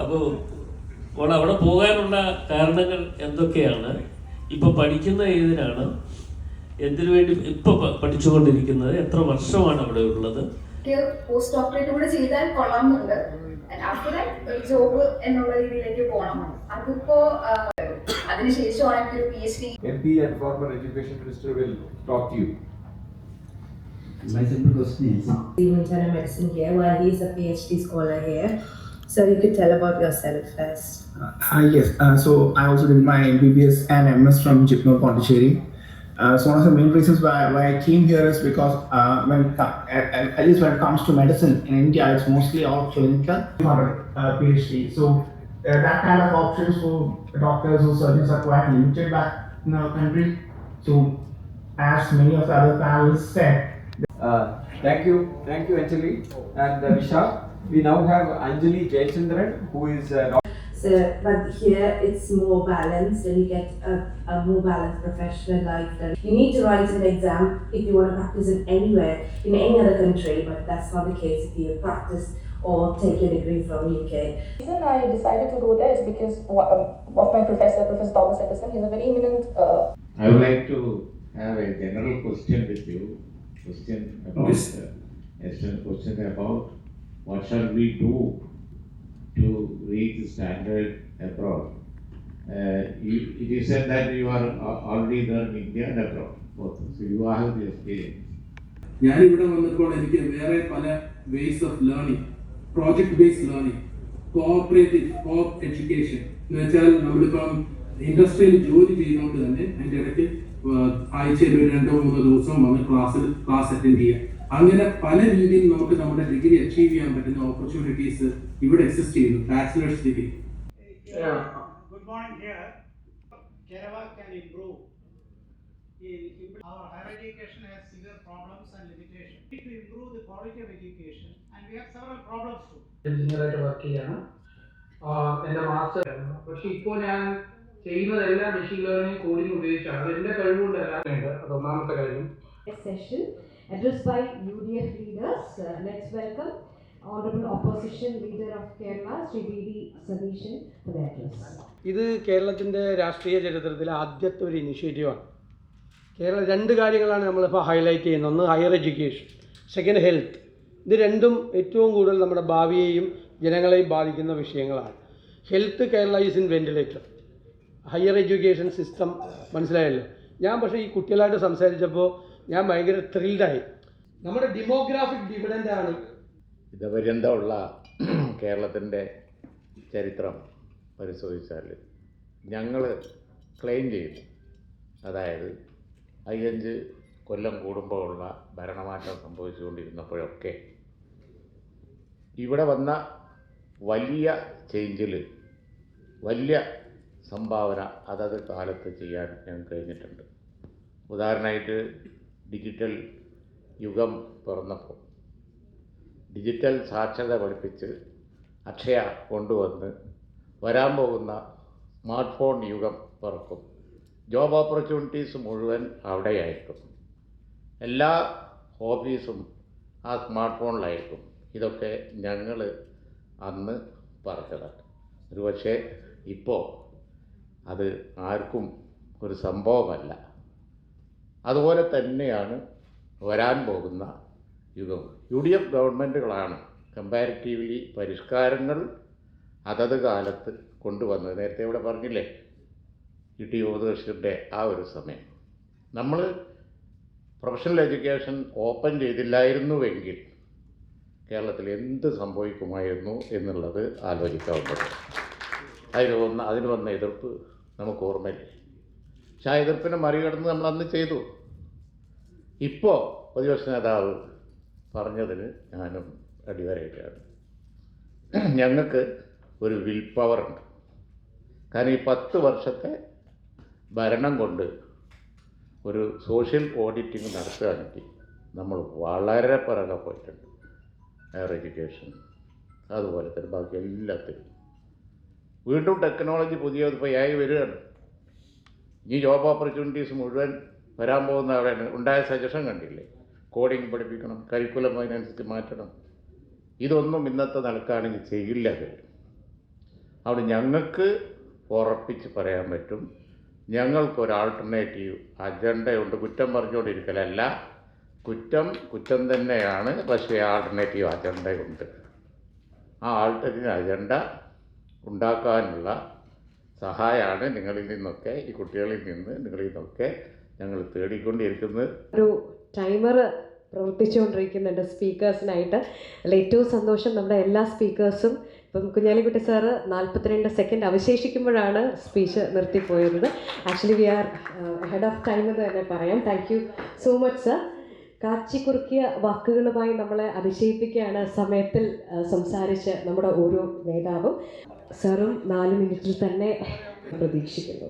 അപ്പോൾ അപ്പോൾ അവിടെ പോകാനുള്ള കാരണങ്ങൾ എന്തൊക്കെയാണ്? ഇപ്പൊ പഠിക്കുന്ന ഏതിനാണ്? എന്തിനു വേണ്ടി ഇപ്പൊ പ- പഠിച്ചുകൊണ്ടിരിക്കുന്നത്? എത്ര വർഷമാണ് അവിടെ ഉള്ളത്? പോസ്റ്റ് ഡോക്ടറേറ്റ് കൂടെ ചെയ്താൽ കൊള്ളാമെന്നുണ്ട്. ജോബ് എന്നുള്ള രീതിയിലേക്ക് പോകണം അതിപ്പോ അതിനുശേഷമാണ് എനിക്കൊരു P H D MP and former education minister will talk to you. My simple question. Is, internal medicine here while he's a PhD scholar here. So you could tell about yourself first. Uh, hi, yes. Uh, so I also did my MBBS and MS from Jipno Pondicherry. Uh, so one of the main reasons why, why I came here is because uh, when it co- at, at at least when it comes to medicine in India, it's mostly all clinical uh, PhD. So uh, that kind of options for doctors or surgeons are quite limited back in our country. So as many of the other panelists said, Uh, thank you, thank you Anjali and uh, Vishal. We now have Anjali Jayachandran who is uh, doc- So, but here it's more balanced and you get a, a more balanced professional life. And you need to write an exam if you want to practice in anywhere, in any other country, but that's not the case if you practice or take your degree from UK. The reason I decided to go there is because um, of my professor, Professor Thomas Edison. He's a very eminent uh, I would like to have a general question with you. Question about, Yes. uh, question about what shall we do to reach standard abroad? Uh, you, it said that you are al- already there in India and abroad, both. So you have the experience. ഞാനിവിടെ വന്നപ്പോൾ എനിക്ക് വേറെ പല ways of learning project based learning cooperative coop education എന്ന് വെച്ചാൽ നമ്മളിപ്പം ഇൻഡസ്ട്രിയിൽ ജോലി ചെയ്യുന്നതുകൊണ്ട് തന്നെ അതിന്റെ ഇടയ്ക്ക് ആഴ്ചയിൽ രണ്ടോ മൂന്നോ ദിവസം വന്ന് ക്ലാസ്സിൽ ക്ലാസ് അറ്റൻഡ് ചെയ്യുക അങ്ങനെ പല രീതിയിൽ നമുക്ക് നമ്മുടെ ഡിഗ്രി അച്ചീവ് ചെയ്യാൻ പറ്റുന്ന ഓപ്പർച്യൂണിറ്റീസ് ഇവിടെ എക്സിസ്റ്റ് ചെയ്യുന്നു. Bachelor's degree good morning here Kerala can improve. Our higher education has severe problems and limitations. We need to improve the quality of education and we have several problems too. എഞ്ചിനീയറായിട്ട് work ചെയ്യാണ്. എന്റെ master പക്ഷെ ഇപ്പോൾ ഞാൻ ചെയ്യുന്നതെല്ലാം machine learning coding ഉപയോഗിച്ചാണ്. എന്റെ കഴിവുകൊണ്ടല്ല അത് ഒന്നാമത്തെ കാര്യം. Session. Addressed by UDF leaders. Uh, let's welcome Honorable Opposition Leader of Kerala, Sri B.D. Sadishan, for the address. ഇത് കേരളത്തിന്റെ രാഷ്ട്രീയ ചരിത്രത്തിലെ ആദ്യത്തെ ഒരു ഇനിഷ്യേറ്റീവാണ് കേരളം രണ്ട് കാര്യങ്ങളാണ് നമ്മളിപ്പോൾ ഹൈലൈറ്റ് ചെയ്യുന്നത് ഒന്ന് ഹയർ എഡ്യൂക്കേഷൻ സെക്കൻഡ് ഹെൽത്ത് ഇത് രണ്ടും ഏറ്റവും കൂടുതൽ നമ്മുടെ ഭാവിയെയും ജനങ്ങളെയും ബാധിക്കുന്ന വിഷയങ്ങളാണ് health Kerala is in ventilator higher education system മനസ്സിലായല്ലോ ഞാൻ പക്ഷേ ഈ കുട്ടികളായിട്ട് സംസാരിച്ചപ്പോൾ ഞാൻ ഭയങ്കര ത്രിൽഡായി നമ്മുടെ ഡെമോഗ്രാഫിക് ആണ്. ഇതുപര്യന്തമുള്ള കേരളത്തിന്റെ ചരിത്രം പരിശോധിച്ചാൽ ഞങ്ങൾ ക്ലെയിം ചെയ്യുന്നു. അതായത് അയ്യഞ്ച് കൊല്ലം കൂടുമ്പോൾ ഉള്ള ഭരണമാറ്റം സംഭവിച്ചുകൊണ്ടിരുന്നപ്പോഴൊക്കെ ഇവിടെ വന്ന വലിയ ചേഞ്ചിൽ വലിയ സംഭാവന അതത് കാലത്ത് ചെയ്യാൻ ഞങ്ങൾക്ക് കഴിഞ്ഞിട്ടുണ്ട്. ഉദാഹരണമായിട്ട് ഡിജിറ്റൽ യുഗം തുറന്നപ്പോൾ ഡിജിറ്റൽ സാക്ഷരത പഠിപ്പിച്ച് അക്ഷയ കൊണ്ടുവന്ന് വരാൻ പോകുന്ന സ്മാർട്ട് ഫോൺ യുഗം തുറക്കും. ജോബ് ഓപ്പർച്യൂണിറ്റീസ് മുഴുവൻ അവിടെയായിരിക്കും. എല്ലാ ഹോബീസും ആ സ്മാർട്ട് ഫോണിലായിരിക്കും ഇതൊക്കെ ഞങ്ങൾ അന്ന് പറഞ്ഞതാണ് ഒരുപക്ഷെ ഇപ്പോൾ അത് ആർക്കും ഒരു സംഭവമല്ല. അതുപോലെ തന്നെയാണ് വരാൻ പോകുന്ന യുഗം യു ഡി എഫ് ഗവൺമെന്റുകളാണ് കമ്പാരിറ്റീവ്ലി പരിഷ്കാരങ്ങൾ അതത് കാലത്ത് കൊണ്ടുവന്നത്. നേരത്തെ ഇവിടെ പറഞ്ഞില്ലേ ഇ ടി യുവദർശന്റെ ആ ഒരു സമയം. നമ്മൾ പ്രൊഫഷണൽ എഡ്യൂക്കേഷൻ ഓപ്പൺ ചെയ്തില്ലായിരുന്നുവെങ്കിൽ കേരളത്തിൽ എന്ത് സംഭവിക്കുമായിരുന്നു എന്നുള്ളത് ആലോചിക്കാവുന്നത്. അതിന് വന്ന അതിന് വന്ന എതിർപ്പ് നമുക്ക് ഓർമ്മയില്ലേ? പക്ഷെ ആ എതിർപ്പിനെ മറികടന്ന് നമ്മൾ അന്ന് ചെയ്തു. ഇപ്പോൾ പ്രതിപക്ഷ നേതാവ് പറഞ്ഞതിന് ഞാനും അടിവരയിട്ടാണ് ഞങ്ങൾക്ക് ഒരു വിൽ ഉണ്ട്. കാരണം ഈ പത്ത് വർഷത്തെ ഭരണം കൊണ്ട് ഒരു സോഷ്യൽ ഓഡിറ്റിംഗ് നടത്തുകയാണെങ്കിൽ നമ്മൾ വളരെ പിറകെ പോയിട്ടുണ്ട്. ഹയർ എഡ്യൂക്കേഷൻ അതുപോലെ തന്നെ ബാക്കി എല്ലാത്തിലും വീണ്ടും ടെക്നോളജി പുതിയ ഇപ്പോൾ ആയി വരികയാണ്. ഈ ജോബ് ഓപ്പർച്യൂണിറ്റീസ് മുഴുവൻ വരാൻ പോകുന്ന അവിടെ ഉണ്ടായ സജഷൻ കണ്ടില്ലേ? കോഡിങ് പഠിപ്പിക്കണം കരിക്കുലം അതിനനുസരിച്ച് മാറ്റണം. ഇതൊന്നും ഇന്നത്തെ നിലക്കാണെങ്കിൽ ചെയ്യില്ല അവർ അവിടെ ഞങ്ങൾക്ക് ഉറപ്പിച്ച് പറയാൻ പറ്റും ഞങ്ങൾക്കൊരു ആൾട്ടർനേറ്റീവ് അജണ്ടയുണ്ട് കുറ്റം പറഞ്ഞുകൊണ്ടിരിക്കലല്ല. കുറ്റം കുറ്റം തന്നെയാണ് പക്ഷേ ആൾട്ടർനേറ്റീവ് അജണ്ടയുണ്ട് ആ ആൾട്ടർനേറ്റീവ് അജണ്ട ഉണ്ടാക്കാനുള്ള സഹായമാണ് നിങ്ങളിൽ നിന്നൊക്കെ ഈ കുട്ടികളിൽ നിന്ന് നിങ്ങളിൽ നിന്നൊക്കെ ഞങ്ങൾ തേടിക്കൊണ്ടിരിക്കുന്നത്. ഒരു ടൈമർ പ്രവർത്തിച്ചുകൊണ്ടിരിക്കുന്നുണ്ട് സ്പീക്കേഴ്സിനായിട്ട്. അല്ല ഏറ്റവും സന്തോഷം നമ്മുടെ എല്ലാ സ്പീക്കേഴ്സും. ഇപ്പം കുഞ്ഞാലിക്കുട്ടി സാറ് നാൽപ്പത്തിരണ്ട് സെക്കൻഡ് അവശേഷിക്കുമ്പോഴാണ് speech നിർത്തിപ്പോയിരുന്നത്. Actually we are head of time എന്ന് തന്നെ പറയാം. Thank you so much sir കാച്ചിക്കുറുക്കിയ വാക്കുകളുമായി നമ്മളെ അതിശയിപ്പിക്കുകയാണ് സമയത്തിൽ ആ, സംസാരിച്ച് നമ്മുടെ ഓരോ നേതാവും. സാറും നാല് മിനിറ്റിൽ തന്നെ പ്രതീക്ഷിക്കുന്നു.